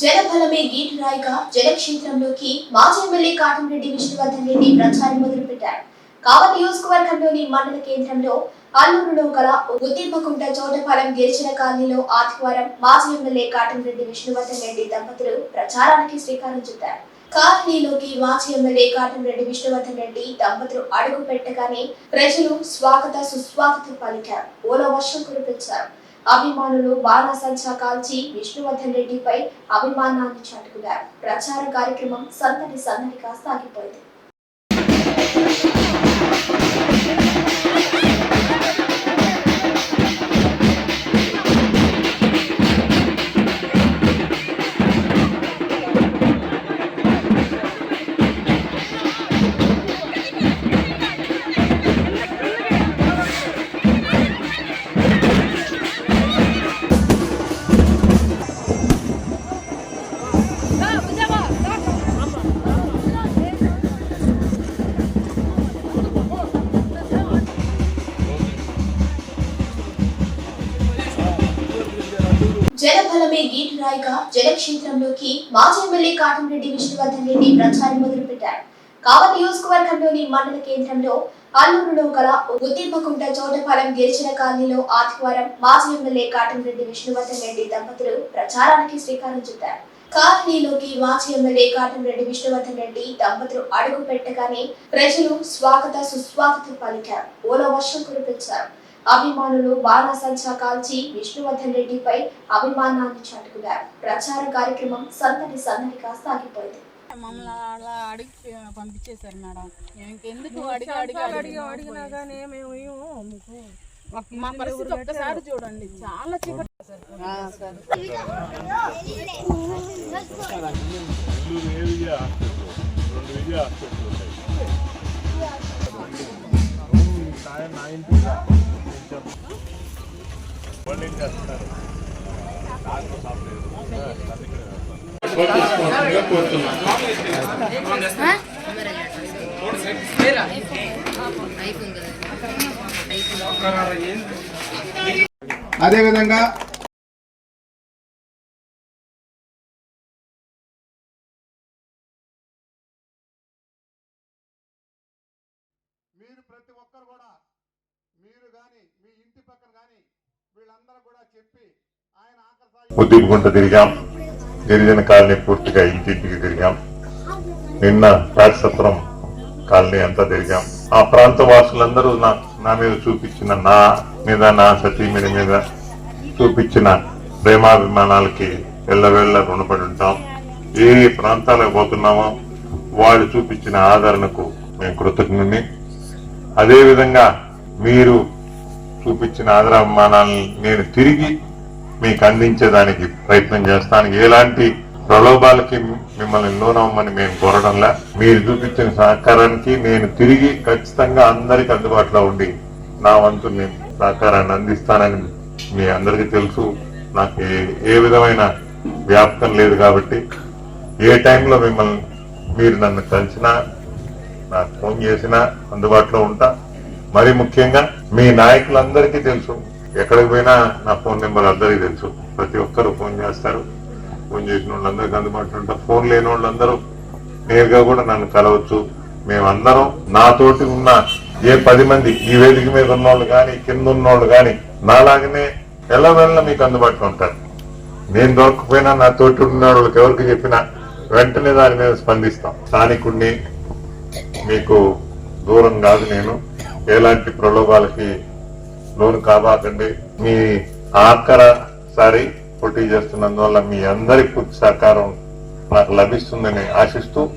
జనబలమే గీటురాయిగా జనక్షేత్రంలోకి మాజీ ఎమ్మెల్యే కాటంరెడ్డి విష్ణువర్ధన్ రెడ్డి ప్రచారం మొదలుపెట్టారు. కావలి నియోజకవర్గంలోని మండల కేంద్రంలో అల్లూరులో గల ఉద్దీపకుంట చోటపాలెం గిరిజన కాలనీలో ఆదివారం మాజీ ఎమ్మెల్యే కాటంరెడ్డి విష్ణువర్ధన్ రెడ్డి దంపతులు ప్రచారానికి శ్రీకారం చుట్టారు. కాలనీలోకి మాజీ ఎమ్మెల్యే కాటంరెడ్డి విష్ణువర్ధన్ రెడ్డి దంపతులు అడుగు పెట్టగానే ప్రజలు స్వాగత సుస్వాగతం పలికారు. ఓల వర్షం కురిపించారు. అభిమానులు బాణాసంచా కాల్చి విష్ణువర్ధన్ రెడ్డిపై అభిమానాన్ని చాటుకున్నారు. ప్రచార కార్యక్రమం సందడి సందడిగా సాగిపోయింది. జనబలమే గీటురాయిగా జలక్షేత్రంలోకి మాజీ ఎమ్మెల్యే కాటంరెడ్డి విష్ణువర్ధన్ రెడ్డి ప్రచారం మొదలుపెట్టారు. కావలి నియోజకవర్గంలోని మండల కేంద్రంలో అల్లూరులో గల ఉద్దీపకుంట చోటపాలెం గిరిజన కాలనీలో ఆదివారం మాజీ ఎమ్మెల్యే కాటంరెడ్డి విష్ణువర్ధన్ రెడ్డి దంపతులు ప్రచారానికి శ్రీకారం చుట్టారు. కాలనీలోకి మాజీ ఎమ్మెల్యే కాటంరెడ్డి విష్ణువర్ధన్ రెడ్డి దంపతులు అడుగు పెట్టగానే ప్రజలు స్వాగత సుస్వాగతం పలికారు. ఓల వర్షం కురిపించారు. అభిమానులు బాణాసంచా కాల్చి విష్ణువర్ధన్ రెడ్డిపై అభిమానాన్ని చాటుకున్నారు. ప్రచార కార్యక్రమం సందడి సందడిగా సాగిపోయింది. మమ్మల్ని అలా అడిగి పంపించేశారు మేడం. ఇంకెందుకు అడిగి అడిగి అడిగి అడిగినా కానీ మేము మా పరిస్థితి ఒక్కసారి చూడండి. చాలా చీకటి ఆ, సరే. అదేవిధంగా మీరు ప్రతి ఒక్కరు కూడా ఉద్దిపుకుంట తిరిగాం. గిరిజన కాలనీ పూర్తిగా ఇంటింటికి తిరిగాం. నిన్న రాజసత్రం కాలనీ అంతా తిరిగాం. ఆ ప్రాంత వాసులందరూ నా నా మీద చూపించిన నా మీద నా సతీమణి మీద చూపించిన ప్రేమాభిమానాలకి వెళ్ళవేళ్ళ రుణపడి ఉంటాం. ఏ ప్రాంతాలకు పోతున్నామో వాళ్ళు చూపించిన ఆదరణకు మేము కృతజ్ఞుని అదేవిధంగా మీరు చూపించిన ఆదరాభిమానాలను నేను తిరిగి మీకు అందించేదానికి ప్రయత్నం చేస్తాను. ఎలాంటి ప్రలోభాలకి మిమ్మల్ని లోనవ్వమని మేము కోరడంలా మీరు చూపించిన సహకారానికి నేను తిరిగి ఖచ్చితంగా అందరికి అందుబాటులో ఉండి నా వంతు నేను సహకారాన్ని అందిస్తానని మీ అందరికీ తెలుసు. నాకు ఏ- విధమైన వ్యాప్తం లేదు కాబట్టి ఏ టైంలో మిమ్మల్ని మీరు నన్ను కలిసినా నాకు ఫోన్ చేసినా అందుబాటులో ఉంటా. మరి ముఖ్యంగా మీ నాయకులందరికీ తెలుసు. ఎక్కడికి పోయినా నా ఫోన్ నెంబర్ అందరికీ తెలుసు. ప్రతి ఒక్కరు ఫోన్ చేస్తారు. ఫోన్ చేసిన వాళ్ళందరికీ అందుబాటులో ఉంటారు. ఫోన్ లేని వాళ్ళందరూ నేరుగా కూడా నన్ను కలవచ్చు. మేమందరం నాతోటి ఉన్న ఏ పది మంది ఈ వేదిక మీద ఉన్నోళ్ళు కానీ కింద ఉన్నోళ్ళు కానీ నాలాగనే ఎల్లవెల్ల మీకు అందుబాటులో ఉంటారు. నేను దొరకకపోయినా నా తోటి ఉన్న వాళ్ళకి ఎవరికి చెప్పినా వెంటనే దాని మీద స్పందిస్తాం. స్థానికుడిని మీకు దూరం కాదు నేను. ఎలాంటి ప్రలోభాలకి లోను కాబాకండి. మీ ఆఖర సారి పోటీ చేస్తున్నందువల్ల మీ అందరి పూర్తి సహకారం నాకు లభిస్తుందని ఆశిస్తూ